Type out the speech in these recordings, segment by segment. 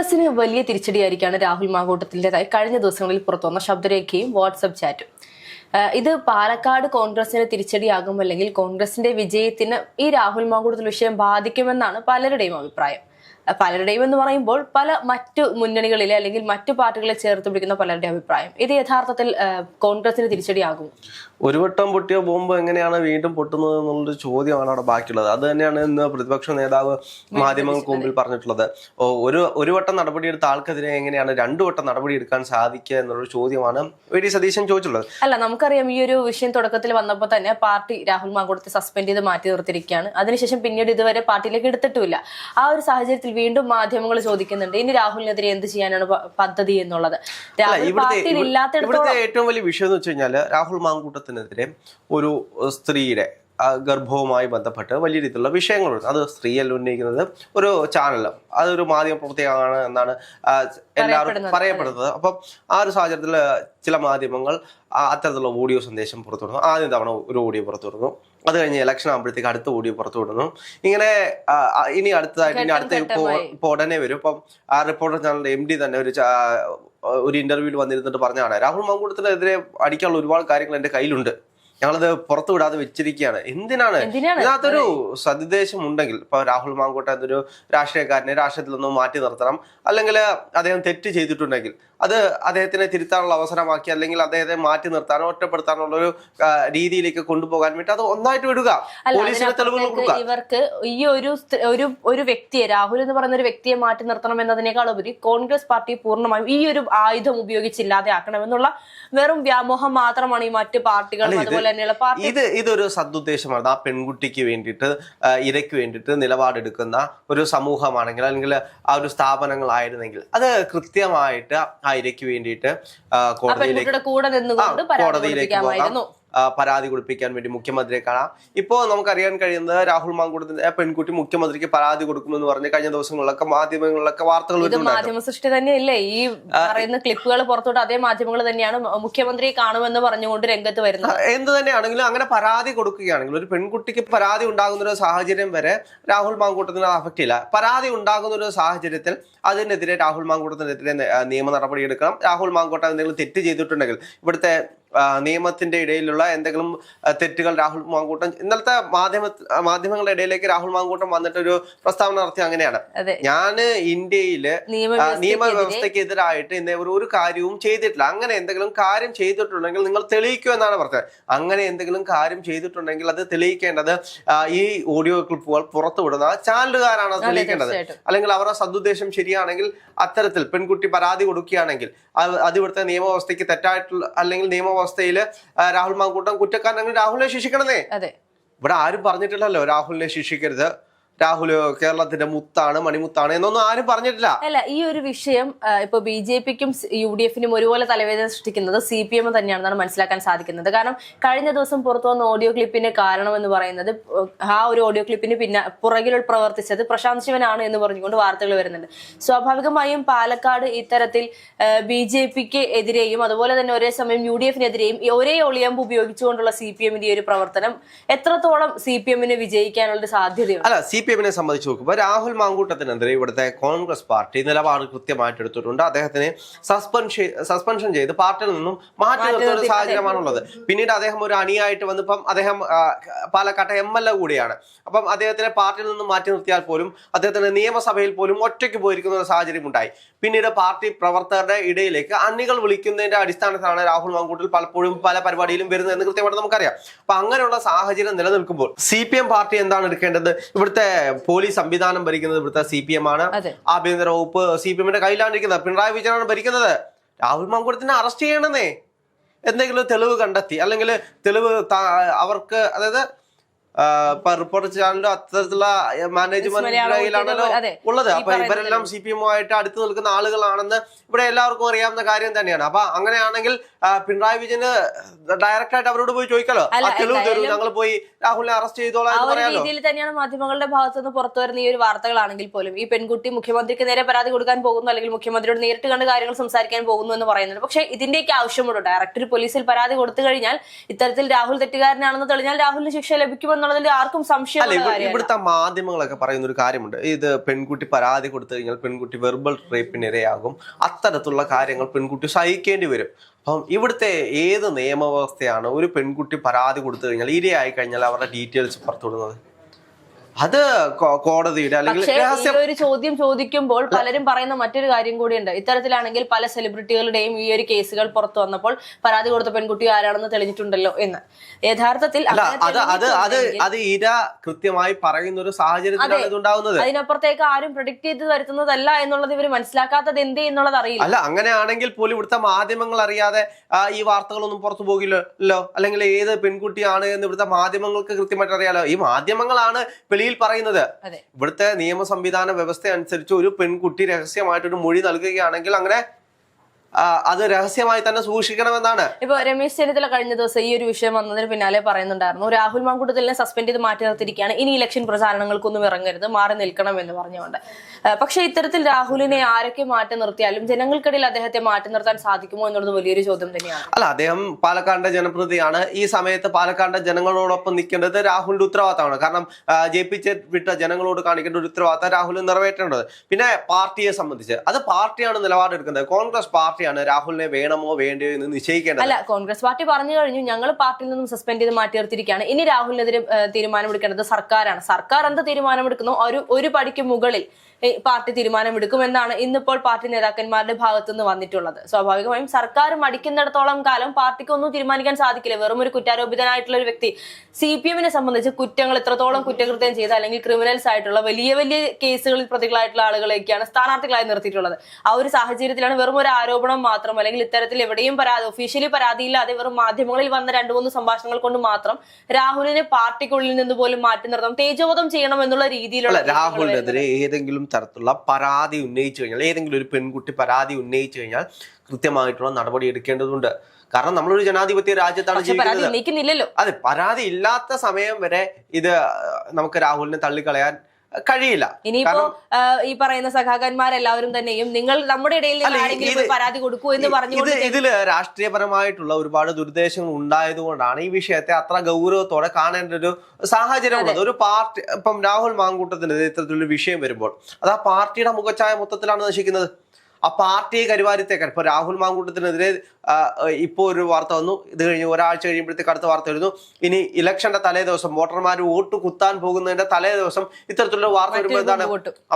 കോൺഗ്രസിന് വലിയ തിരിച്ചടിയായിരിക്കാണ് രാഹുൽ മാങ്കൂട്ടത്തിന്റെതായി കഴിഞ്ഞ ദിവസങ്ങളിൽ പുറത്തുവന്ന ശബ്ദരേഖയും വാട്സപ്പ് ചാറ്റും. ഇത് പാലക്കാട് കോൺഗ്രസിന് തിരിച്ചടിയാകും അല്ലെങ്കിൽ കോൺഗ്രസിന്റെ വിജയത്തിന് ഈ രാഹുൽ മാങ്കൂട്ടത്തിൽ വിഷയം ബാധിക്കുമെന്നാണ് പലരുടെയും അഭിപ്രായം. പലരുടെയും എന്ന് പറയുമ്പോൾ പല മറ്റു മുന്നണികളിലെ അല്ലെങ്കിൽ മറ്റു പാർട്ടികളെ ചേർത്ത് പിടിക്കുന്ന പലരുടെ അഭിപ്രായം. ഇത് യഥാർത്ഥത്തിൽ കോൺഗ്രസിന് തിരിച്ചടിയാകും ഒരു വട്ടം പൊട്ടിയ ബോംബ് എങ്ങനെയാണ് വീണ്ടും പൊട്ടുന്നത് എന്നുള്ളൊരു ചോദ്യമാണ് അവിടെ ബാക്കിയുള്ളത്. അത് തന്നെയാണ് ഇന്ന് പ്രതിപക്ഷ നേതാവ് മാധ്യമങ്ങൾക്ക് മുമ്പിൽ പറഞ്ഞിട്ടുള്ളത്. ഓ, ഒരു ഒരു വട്ടം നടപടിയെടുത്ത ആൾക്കെതിരെ എങ്ങനെയാണ് രണ്ടു വട്ടം നടപടിയെടുക്കാൻ സാധിക്കുക എന്നുള്ളൊരു ചോദ്യമാണ് വി ഡി സതീശൻ ചോദിച്ചിട്ടുള്ളത്. അല്ല നമുക്കറിയാം ഈ ഒരു വിഷയം തുടക്കത്തിൽ വന്നപ്പോൾ തന്നെ പാർട്ടി രാഹുൽ മാങ്കൂട്ടത്തെ സസ്പെൻഡ് ചെയ്ത് മാറ്റി നിർത്തിയിരിക്കുകയാണ്. അതിനുശേഷം പിന്നീട് ഇതുവരെ പാർട്ടിയിലേക്ക് എടുത്തിട്ടുമില്ല. ആ ഒരു സാഹചര്യത്തിൽ വീണ്ടും മാധ്യമങ്ങൾ ചോദിക്കുന്നുണ്ട് ഇനി രാഹുലിനെതിരെ എന്ത് ചെയ്യാനാണ് പദ്ധതി എന്നുള്ളത്? രാഹുൽ പാർട്ടിയിൽ ഏറ്റവും വലിയ വിഷയം എന്ന് വെച്ച് കഴിഞ്ഞാൽ രാഹുൽ മാങ്കൂട്ടത്തിനെതിരെ ഒരു സ്ത്രീയുടെ ഗർഭവുമായി ബന്ധപ്പെട്ട് വലിയ രീതിയിലുള്ള വിഷയങ്ങളുണ്ട്. അത് സ്ത്രീയല്ല ഉന്നയിക്കുന്നത് ഒരു ചാനൽ അതൊരു മാധ്യമ പ്രവർത്തകമാണ് എന്നാണ് എല്ലാവരും പറയപ്പെടുന്നത്. അപ്പം ആ ഒരു സാഹചര്യത്തിൽ ചില മാധ്യമങ്ങൾ അത്തരത്തിലുള്ള ഓഡിയോ സന്ദേശം പുറത്തുവിടുന്നു. ആദ്യം തവണ ഒരു ഓഡിയോ പുറത്തുവിടുന്നു. അത് കഴിഞ്ഞ് ഇലക്ഷൻ ആകുമ്പോഴത്തേക്ക് അടുത്ത ഓഡിയോ പുറത്തുവിടുന്നു. ഇങ്ങനെ ഇനി അടുത്തതായിട്ട് ഇനി അടുത്ത ഇപ്പോൾ. ഉടനെ വരും. ഇപ്പം ആ റിപ്പോർട്ടർ ചാനലിന്റെ എം ഡി തന്നെ ഒരു ഒരു ഇന്റർവ്യൂവിൽ വന്നിരുന്നിട്ട് പറഞ്ഞാണ് രാഹുൽ മാങ്കൂട്ടത്തിനെതിരെ അടിക്കാനുള്ള ഒരുപാട് കാര്യങ്ങൾ എന്റെ കയ്യിലുണ്ട്. ഞങ്ങളത് പുറത്തു വിടാതെ വെച്ചിരിക്കുകയാണ്. എന്തിനാണ്? ഇതിനകത്തൊരു സതുദ്ദേശം ഉണ്ടെങ്കിൽ ഇപ്പൊ രാഹുൽ മാങ്കോട്ട എന്നൊരു രാഷ്ട്രീയക്കാരനെ രാഷ്ട്രീയത്തിൽ നിന്ന് മാറ്റി നിർത്തണം. അല്ലെങ്കിൽ അദ്ദേഹം തെറ്റ് ചെയ്തിട്ടുണ്ടെങ്കിൽ അത് അദ്ദേഹത്തിനെ തിരുത്താനുള്ള അവസരമാക്കി അല്ലെങ്കിൽ അദ്ദേഹത്തെ മാറ്റി നിർത്താനോ ഒറ്റപ്പെടുത്താനോ ഉള്ള ഒരു രീതിയിലേക്ക് കൊണ്ടുപോകാൻ വേണ്ടി അത് ഒന്നായിട്ട് വിടുക. അല്ല പോലീസിന് തെളിവുകൾ കൊടുക്കുക. ഇവർക്ക് ഈ ഒരു ഒരു ഒരു വ്യക്തിയെ രാഹുൽ എന്ന് പറയുന്ന ഒരു വ്യക്തിയെ മാറ്റി നിർത്തണം എന്നതിനേക്കാൾ ഉപരി കോൺഗ്രസ് പാർട്ടി പൂർണമായും ഈ ഒരു ആയുധം ഉപയോഗിച്ചില്ലാതെ ആക്കണം എന്നുള്ള വെറും വ്യാമോഹം മാത്രമാണ് ഈ മറ്റു പാർട്ടികളും അതുപോലെ തന്നെയുള്ള പാർട്ടി. ഇത് ഇതൊരു സദുദ്ദേശമാണ്. ആ പെൺകുട്ടിക്ക് വേണ്ടിയിട്ട് ഇരയ്ക്ക് വേണ്ടിയിട്ട് നിലപാടെടുക്കുന്ന ഒരു സമൂഹമാണെങ്കിൽ അല്ലെങ്കിൽ ആ ഒരു സ്ഥാപനങ്ങളായിരുന്നെങ്കിൽ അത് കൃത്യമായിട്ട് ആ ഇരയ്ക്ക് വേണ്ടിയിട്ട് കോടതിയിലേക്ക് കോടതിയിലേക്ക് ആ, പരാതി കൊടുപ്പിക്കാൻ വേണ്ടി മുഖ്യമന്ത്രിയെ കാണാം. ഇപ്പോൾ നമുക്കറിയാൻ കഴിയുന്നത് രാഹുൽ മാങ്കൂടത്തിന്റെ പെൺകുട്ടി മുഖ്യമന്ത്രിക്ക് പരാതി കൊടുക്കുമെന്ന് പറഞ്ഞ് കഴിഞ്ഞ ദിവസങ്ങളിലൊക്കെ മാധ്യമങ്ങളിലൊക്കെ വാർത്തകൾ മാധ്യമ സൃഷ്ടി തന്നെയല്ലേ? ഈ പറയുന്ന ക്ലിപ്പുകൾ പുറത്തോട്ട് അതേ മാധ്യമങ്ങൾ തന്നെയാണ് മുഖ്യമന്ത്രിയെ കാണുമെന്ന് പറഞ്ഞുകൊണ്ട് രംഗത്ത് വരുന്നത്. എന്ത് തന്നെയാണെങ്കിലും അങ്ങനെ പരാതി കൊടുക്കുകയാണെങ്കിൽ ഒരു പെൺകുട്ടിക്ക് പരാതി ഉണ്ടാകുന്ന ഒരു സാഹചര്യം വരെ രാഹുൽ മാങ്കൂട്ടത്തിന് അഫക്റ്റ് ഇല്ല. പരാതി ഉണ്ടാകുന്ന ഒരു സാഹചര്യത്തിൽ അതിനെതിരെ രാഹുൽ മാങ്കൂട്ടത്തിനെതിരെ നിയമ നടപടിയെടുക്കണം രാഹുൽ മാങ്കൂട്ടം എന്തെങ്കിലും തെറ്റ് ചെയ്തിട്ടുണ്ടെങ്കിൽ ഇവിടുത്തെ നിയമത്തിന്റെ ഇടയിലുള്ള എന്തെങ്കിലും തെറ്റുകൾ രാഹുൽ മാങ്കൂട്ടം ഇന്നലത്തെ മാധ്യമ മാധ്യമങ്ങളുടെ ഇടയിലേക്ക് രാഹുൽ മാങ്കൂട്ടം വന്നിട്ടൊരു പ്രസ്താവന നടത്തി അങ്ങനെയാണ്. ഞാൻ ഞാൻ ഇന്ത്യയിൽ ആ, നിയമവ്യവസ്ഥയ്ക്കെതിരെ നിയമവ്യവസ്ഥക്കെതിരായിട്ട് ഇന്നേ ഒരു കാര്യവും ചെയ്തിട്ടില്ല. അങ്ങനെ എന്തെങ്കിലും കാര്യം ചെയ്തിട്ടുണ്ടെങ്കിൽ നിങ്ങൾ തെളിയിക്കൂ എന്നാണ് പറഞ്ഞത്. അങ്ങനെ എന്തെങ്കിലും കാര്യം ചെയ്തിട്ടുണ്ടെങ്കിൽ അത് തെളിയിക്കേണ്ടത് ഈ ഓഡിയോ ക്ലിപ്പുകൾ പുറത്തുവിടുന്ന ചാനലുകാരാണ് അത് തെളിയിക്കേണ്ടത്. അല്ലെങ്കിൽ അവരുടെ സദുദ്ദേശം ശരിയാണെങ്കിൽ അത്തരത്തിൽ പെൺകുട്ടി പരാതി കൊടുക്കുകയാണെങ്കിൽ അത് ഇവിടുത്തെ നിയമവ്യവസ്ഥയ്ക്ക് തെറ്റായിട്ടുള്ള അല്ലെങ്കിൽ നിയമവ്യവസ്ഥയിൽ രാഹുൽ മാങ്കൂട്ടം കുറ്റക്കാരനെങ്കിൽ രാഹുലിനെ ശിക്ഷിക്കണമെന്നേ ഇവിടെ ആരും പറഞ്ഞിട്ടില്ലല്ലോ രാഹുലിനെ ശിക്ഷിക്കരുത്. രാഹുൽ കേരളത്തിന്റെ മുത്താണ് മണിമുത്താണ് എന്നൊന്നും ആരും പറഞ്ഞിട്ടില്ല. അല്ല ഈ ഒരു വിഷയം ഇപ്പൊ ബി ജെ പിക്കും യു ഡി എഫിനും ഒരുപോലെ തലവേദന സൃഷ്ടിക്കുന്നത് സി പി എം തന്നെയാണെന്നാണ് മനസ്സിലാക്കാൻ സാധിക്കുന്നത്. കാരണം കഴിഞ്ഞ ദിവസം പുറത്തു വന്ന ഓഡിയോ ക്ലിപ്പിന്റെ കാരണം എന്ന് പറയുന്നത് ആ ഒരു ഓഡിയോ ക്ലിപ്പിന് പിന്നെ പുറകിൽ പ്രവർത്തിച്ചത് പ്രശാന്ത് ശിവനാണ് എന്ന് പറഞ്ഞുകൊണ്ട് വാർത്തകൾ വരുന്നുണ്ട്. സ്വാഭാവികമായും പാലക്കാട് ഇത്തരത്തിൽ ബി ജെ പിക്ക് എതിരെയും അതുപോലെ തന്നെ ഒരേ സമയം യു ഡി എഫിനെതിരെയും ഒരേ ഒളിയമ്പ് ഉപയോഗിച്ചുകൊണ്ടുള്ള സി പി എമ്മിന്റെ ഒരു പ്രവർത്തനം എത്രത്തോളം സി പി എമ്മിന് വിജയിക്കാനുള്ള സാധ്യതയുണ്ട്? അല്ല സി പി എമ്മിനെ സംബന്ധിച്ച് നോക്കുമ്പോൾ രാഹുൽ മാങ്കൂട്ടത്തിനെതിരെ ഇവിടുത്തെ കോൺഗ്രസ് പാർട്ടി നിലപാട് കൃത്യമായിട്ട് എടുത്തിട്ടുണ്ട്. അദ്ദേഹത്തിനെ സസ്പെൻഷൻ സസ്പെൻഷൻ ചെയ്ത് പാർട്ടിയിൽ നിന്നും മാറ്റി നിർത്തുന്ന ഒരു സാഹചര്യമാണുള്ളത്. പിന്നീട് അദ്ദേഹം ഒരു അണിയായിട്ട് വന്നിപ്പം അദ്ദേഹം പാലക്കാട്ടെ എം എൽ എ കൂടിയാണ്. അപ്പം അദ്ദേഹത്തിനെ പാർട്ടിയിൽ നിന്നും മാറ്റി നിർത്തിയാൽ പോലും അദ്ദേഹത്തിന് നിയമസഭയിൽ പോലും ഒറ്റയ്ക്ക് പോയിരിക്കുന്ന ഒരു സാഹചര്യം ഉണ്ടായി പിന്നീട് പാർട്ടി പ്രവർത്തകരുടെ ഇടയിലേക്ക് അണികൾ വിളിക്കുന്നതിന്റെ അടിസ്ഥാനത്തിലാണ് രാഹുൽ മാങ്കൂട്ടിൽ പലപ്പോഴും പല പരിപാടിയിലും വരുന്നത് എന്ന് കൃത്യമായിട്ട് നമുക്കറിയാം. അപ്പൊ അങ്ങനെയുള്ള സാഹചര്യം നിലനിൽക്കുമ്പോൾ സി പി എം പാർട്ടി എന്താണ് എടുക്കേണ്ടത്? ഇവിടുത്തെ പോലീസ് സംവിധാനം ഭരിക്കുന്നത് ഇവിടുത്തെ സി പി എം ആണ്. ആഭ്യന്തര വകുപ്പ് സി പി എമ്മിന്റെ കയ്യിലാണ് ഇരിക്കുന്നത് പിണറായി വിജയനാണ് ഭരിക്കുന്നത്. രാഹുൽ മാങ്കുടത്തിനെ അറസ്റ്റ് ചെയ്യണമെന്നേ. എന്തെങ്കിലും തെളിവ് കണ്ടെത്തി. അല്ലെങ്കിൽ തെളിവ് അവർക്ക് അതായത് ചാനലിലും അത്തരത്തിലുള്ള മാനേജ്മെന്റ് മലയാളം കയ്യിലാണല്ലോ ഊട്ടിയത് അതെ. ഉള്ളത്. അപ്പൊ ഇവരെല്ലാം സി പി എമ്മുമായിട്ട് അടുത്ത് നിൽക്കുന്ന ആളുകളാണെന്ന് ഇവിടെ എല്ലാവർക്കും അറിയാവുന്ന കാര്യം തന്നെയാണ്. അപ്പൊ അങ്ങനെയാണെങ്കിൽ പിണറായി വിജയന് ഡയറക്റ്റ് ആയിട്ട് അവരോട് പോയി ചോദിക്കാലോ? തെളിവ് തരൂ ഞങ്ങൾ പോയി രാഹുലിനെ അറസ്റ്റ് ചെയ്തോളാം രീതിയിൽ തന്നെയാണ് മാധ്യമങ്ങളുടെ ഭാഗത്തുനിന്ന് പുറത്തു വരുന്ന ഈ ഒരു വാർത്തകളാണെങ്കിൽ പോലും ഈ പെൺകുട്ടി മുഖ്യമന്ത്രിക്ക് നേരെ പരാതി കൊടുക്കാൻ പോകുന്നു അല്ലെങ്കിൽ മുഖ്യമന്ത്രിയോട് നേരിട്ട് കണ്ട് കാര്യങ്ങൾ സംസാരിക്കാൻ പോകുന്നു എന്ന് പറയുന്നുണ്ട്. പക്ഷേ ഇതിന്റെയൊക്കെ ആവശ്യമുണ്ടോ. ഡയറക്ടർ പോലീസിൽ പരാതി കൊടുത്തു കഴിഞ്ഞാൽ ഇത്തരത്തിൽ രാഹുൽ തെറ്റുകാരനാണെന്ന് തെളിഞ്ഞാൽ രാഹുലിന് ശിക്ഷ ലഭിക്കുമെന്ന് എന്നുള്ളതിന്റെ ആർക്കും സംശയം ഇവിടുത്തെ മാധ്യമങ്ങളൊക്കെ പറയുന്ന ഒരു കാര്യമുണ്ട്. ഇത് പെൺകുട്ടി പരാതി കൊടുത്തു കഴിഞ്ഞാൽ പെൺകുട്ടി വെർബൽ റേപ്പിന് ഇരയാകും അത്തരത്തിലുള്ള കാര്യങ്ങൾ പെൺകുട്ടി സഹിക്കേണ്ടി വരും. അപ്പം ഇവിടുത്തെ ഏത് നിയമവ്യവസ്ഥയാണ് ഒരു പെൺകുട്ടി പരാതി കൊടുത്തു കഴിഞ്ഞാൽ ഇരയായി കഴിഞ്ഞാൽ അവരുടെ ഡീറ്റെയിൽസ് പുറത്തുവിടുന്നത്? അത് കോടതിയുടെ അല്ലെങ്കിൽ ഒരു ചോദ്യം ചോദിക്കുമ്പോൾ പലരും പറയുന്ന മറ്റൊരു കാര്യം കൂടിയുണ്ട്. ഇത്തരത്തിലാണെങ്കിൽ പല സെലിബ്രിറ്റികളുടെയും ഈ ഒരു കേസുകൾ പുറത്തു വന്നപ്പോൾ പരാതി കൊടുത്ത പെൺകുട്ടി ആരാണെന്ന് തെളിഞ്ഞിട്ടുണ്ടല്ലോ എന്ന്. യഥാർത്ഥത്തിൽ അത് അത് അത് അത് ഇര കൃത്യമായി പറയുന്ന ഒരു സാഹചര്യത്തിലാണ് ഇതുണ്ടാവുന്നത്. അതിനപ്പുറത്തേക്ക് ആരും പ്രൊഡിക്ട് ചെയ്ത് വരുത്തുന്നതല്ല എന്നുള്ളത് ഇവർ മനസ്സിലാക്കാത്തത് എന്ത് എന്നുള്ളത് അറിയില്ല. അല്ല അങ്ങനെയാണെങ്കിൽ പോലും ഇവിടുത്തെ മാധ്യമങ്ങൾ അറിയാതെ ഈ വാർത്തകളൊന്നും പുറത്തു പോകില്ലല്ലോ? അല്ലെങ്കിൽ ഏത് പെൺകുട്ടിയാണ് എന്ന് ഇവിടുത്തെ മാധ്യമങ്ങൾക്ക് കൃത്യമായിട്ട് അറിയാലോ? ഈ മാധ്യമങ്ങളാണ് വെളിയിൽ പറയുന്നത്. അതെ. ഇവിടുത്തെ നിയമ സംവിധാന വ്യവസ്ഥ അനുസരിച്ച് ഒരു പെൺകുട്ടി രഹസ്യമായിട്ടൊരു മൊഴി നൽകുകയാണെങ്കിൽ അങ്ങനെ അത് രഹസ്യമായി തന്നെ സൂക്ഷിക്കണമെന്നാണ്. ഇപ്പൊ രമേശ് ചെന്നിത്തല കഴിഞ്ഞ ദിവസം ഈ ഒരു വിഷയം വന്നതിന് പിന്നാലെ പറയുന്നുണ്ടായിരുന്നു. രാഹുൽ മാങ്കൂട്ടത്തിലിനെ സസ്പെൻഡ് ചെയ്ത് മാറ്റി നിർത്തിയിരിക്കുകയാണ്. ഇനി ഇലക്ഷൻ പ്രചാരണങ്ങൾക്കൊന്നും ഇറങ്ങരുത് മാറി നിൽക്കണം എന്ന് പറഞ്ഞുകൊണ്ട്. പക്ഷേ ഇത്തരത്തിൽ രാഹുലിനെ ആരൊക്കെ മാറ്റി നിർത്തിയാലും ജനങ്ങൾക്കിടയിൽ അദ്ദേഹത്തെ മാറ്റി നിർത്താൻ സാധിക്കുമോ എന്നുള്ളത് വലിയൊരു ചോദ്യം തന്നെയാണ്. അല്ല അദ്ദേഹം പാലക്കാടിന്റെ ജനപ്രതിയാണ് ഈ സമയത്ത് പാലക്കാടിന്റെ ജനങ്ങളോടൊപ്പം നിൽക്കേണ്ടത് രാഹുലിന്റെ ഉത്തരവാദിത്തമാണ്. കാരണം ജയിപ്പിച്ച് വിട്ട ജനങ്ങളോട് കാണിക്കേണ്ട ഒരു ഉത്തരവാദിത്തം രാഹുൽ നിറവേറ്റേണ്ടത്. പിന്നെ പാർട്ടിയെ സംബന്ധിച്ച്. അത് പാർട്ടിയാണ് നിലപാടെടുക്കുന്നത്. കോൺഗ്രസ് പാർട്ടിയാണ്. രാഹുലിനെ വേണമോ വേണ്ടയോ എന്ന് നിശ്ചയിക്കേണ്ടത്. അല്ല കോൺഗ്രസ് പാർട്ടി പറഞ്ഞു കഴിഞ്ഞു ഞങ്ങൾ പാർട്ടിയിൽ നിന്നും സസ്പെൻഡ് ചെയ്ത് മാറ്റി നിർത്തിയിരിക്കുകയാണ്. ഇനി രാഹുലിനെതിരെ തീരുമാനമെടുക്കേണ്ടത് സർക്കാരാണ്. സർക്കാർ എന്ത് തീരുമാനമെടുക്കുന്നു ഒരു ഒരു പടിക്ക് മുകളിൽ പാർട്ടി തീരുമാനമെടുക്കുമെന്നാണ് ഇന്നിപ്പോൾ പാർട്ടി നേതാക്കന്മാരുടെ ഭാഗത്തു നിന്ന് വന്നിട്ടുള്ളത്. സ്വാഭാവികമായും സർക്കാർ മടിക്കുന്നിടത്തോളം കാലം പാർട്ടിക്ക് ഒന്നും തീരുമാനിക്കാൻ സാധിക്കില്ല. വെറും ഒരു കുറ്റാരോപിതനായിട്ടുള്ള ഒരു വ്യക്തി സി പി എമ്മിനെ സംബന്ധിച്ച് കുറ്റങ്ങൾ ഇത്രത്തോളം കുറ്റകൃത്യം ചെയ്ത അല്ലെങ്കിൽ ക്രിമിനൽസ് ആയിട്ടുള്ള വലിയ വലിയ കേസുകളിൽ പ്രതികളായിട്ടുള്ള ആളുകളെയൊക്കെയാണ് സ്ഥാനാർത്ഥികളായി നിർത്തിയിട്ടുള്ളത്. ആ ഒരു സാഹചര്യത്തിലാണ് വെറും ഒരു ആരോപണം മാത്രം അല്ലെങ്കിൽ ഇത്തരത്തിൽ എവിടെയും പരാതി ഒഫീഷ്യലി പരാതിയില്ലാതെ വെറും മാധ്യമങ്ങളിൽ വന്ന രണ്ടു മൂന്ന് സംഭാഷണങ്ങൾ കൊണ്ട് മാത്രം രാഹുലിനെ പാർട്ടിക്കുള്ളിൽ നിന്ന് പോലും മാറ്റി നിർത്തണം തേജോവധം ചെയ്യണം എന്നുള്ള രീതിയിലുള്ള രാഹുലിനെതിരെ ഏതെങ്കിലും തരത്തിലുള്ള പരാതി ഉന്നയിച്ചു കഴിഞ്ഞാൽ ഏതെങ്കിലും ഒരു പെൺകുട്ടി പരാതി ഉന്നയിച്ചു കഴിഞ്ഞാൽ കൃത്യമായിട്ടുള്ള നടപടി എടുക്കേണ്ടതുണ്ട്. കാരണം നമ്മളൊരു ജനാധിപത്യ രാജ്യത്താണ് ജീവിക്കുന്നത്. അതെ പരാതി ഇല്ലാത്ത സമയം വരെ ഇത് നമുക്ക് രാഹുലിനെ തള്ളിക്കളയാൻ കഴിയില്ല. ഇനിയിപ്പോ ഈ പറയുന്ന സഖാക്കന്മാരെല്ലാവരും തന്നെയും നിങ്ങൾ നമ്മുടെ ഇടയിൽ പരാതി കൊടുക്കൂ എന്ന് പറഞ്ഞുകൊണ്ട് ഇതിൽ രാഷ്ട്രീയപരമായിട്ടുള്ള ഒരുപാട് ദുരുദ്ദേശങ്ങൾ ഉണ്ടായതുകൊണ്ടാണ് ഈ വിഷയത്തെ അത്ര ഗൗരവത്തോടെ കാണേണ്ട ഒരു സാഹചര്യം ഉള്ളത് ഒരു പാർട്ടി ഇപ്പം രാഹുൽ മാങ്കൂട്ടത്തിന്റെ നേതൃത്വത്തിലുള്ള വിഷയം വരുമ്പോൾ അത് ആ പാർട്ടിയുടെ മുഖച്ഛായ മൊത്തത്തിലാണ് നശിക്കുന്നത്? ആ പാർട്ടിയെ കരുവാരിത്തേക്കാൻ ഇപ്പോൾ രാഹുൽ മാങ്കൂട്ടത്തിനെതിരെ ഇപ്പോൾ ഇപ്പോ ഒരു വാർത്ത വന്നു. ഇത് കഴിഞ്ഞ് ഒരാഴ്ച കഴിയുമ്പോഴത്തേക്ക് അടുത്ത വാർത്ത വരുന്നു. ഇനി ഇലക്ഷന്റെ തലേ ദിവസം വോട്ടർമാർ വോട്ട് കുത്താൻ പോകുന്നതിന്റെ തലേ ദിവസം ഇത്തരത്തിലുള്ള വാർത്ത വരുമ്പോൾ എന്താണ്?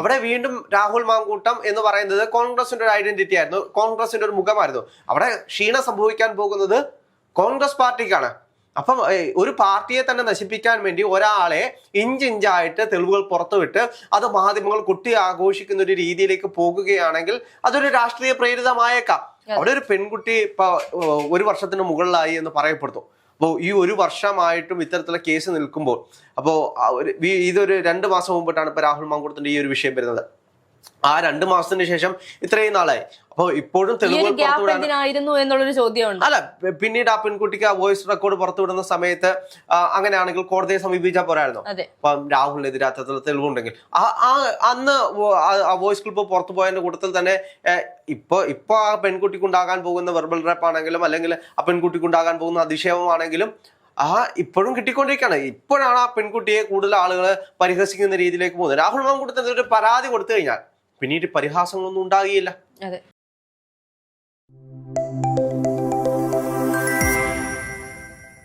അവിടെ വീണ്ടും രാഹുൽ മാങ്കൂട്ടം എന്ന് പറയുന്നത് കോൺഗ്രസിന്റെ ഒരു ഐഡന്റിറ്റി ആയിരുന്നു കോൺഗ്രസിന്റെ ഒരു മുഖമായിരുന്നു. അവിടെ ക്ഷീണം സംഭവിക്കാൻ പോകുന്നത് കോൺഗ്രസ് പാർട്ടിക്കാണ്. അപ്പം ഒരു പാർട്ടിയെ തന്നെ നശിപ്പിക്കാൻ വേണ്ടി ഒരാളെ ഇഞ്ചിഞ്ചായിട്ട് തെളിവുകൾ പുറത്തുവിട്ട് അത് മാധ്യമങ്ങൾ കുട്ടി ആഘോഷിക്കുന്ന ഒരു രീതിയിലേക്ക് പോകുകയാണെങ്കിൽ അതൊരു രാഷ്ട്രീയ പ്രേരിതമായേക്കാം. അവിടെ ഒരു പെൺകുട്ടി ഇപ്പൊ ഒരു വർഷത്തിന് മുകളിലായി എന്ന് പറയപ്പെടുന്നു. അപ്പോൾ ഈ ഒരു വർഷമായിട്ടും ഇത്തരത്തിലുള്ള കേസ് നിൽക്കുമ്പോൾ അപ്പോൾ ഇതൊരു രണ്ട് മാസം മുമ്പിട്ടാണ് ഇപ്പൊ രാഹുൽ മാങ്കൂട്ടത്തിന്റെ ഈ ഒരു വിഷയം വരുന്നത്. ആ രണ്ട് മാസത്തിന് ശേഷം ഇത്രയും നാളായി. അപ്പോൾ ഇപ്പോഴും തെളിവുകൾ എന്തിനായിരുന്നു എന്നുള്ളൊരു ചോദ്യമുണ്ട്. അല്ല പിന്നീട് ആ പെൺകുട്ടിക്ക് ആ വോയിസ് റെക്കോർഡ് പുറത്തുവിടുന്ന സമയത്ത് അങ്ങനെയാണെങ്കിൽ കോടതിയെ സമീപിച്ചാൽ പോരായിരുന്നു? അപ്പം രാഹുലിനെതിരെ അത്തരത്തിലുള്ള തെളിവുണ്ടെങ്കിൽ. ആ അന്ന് ആ- വോയിസ് ക്ലിപ്പ് പുറത്തു പോയതിന്റെ കൂട്ടത്തിൽ തന്നെ ഇപ്പൊ ഇപ്പൊ ആ പെൺകുട്ടിക്ക് ഉണ്ടാകാൻ പോകുന്ന വെർബൽ റാപ്പ് ആണെങ്കിലും അല്ലെങ്കിൽ ആ പെൺകുട്ടിക്ക് ഉണ്ടാകാൻ പോകുന്ന അതിശയമാണെങ്കിലും ആ ഇപ്പോഴും കിട്ടിക്കൊണ്ടിരിക്കുകയാണ്. ഇപ്പോഴാണ് ആ പെൺകുട്ടിയെ കൂടുതൽ ആളുകൾ പരിഹസിക്കുന്ന രീതിയിലേക്ക് പോകുന്നത്. രാഹുൽ മാങ്കൂട്ടത്തിന് ഒരു പരാതി കൊടുത്തു കഴിഞ്ഞാൽ പിന്നീട് പരിഹാസങ്ങളൊന്നും ഉണ്ടാകുകയില്ല. അതെ.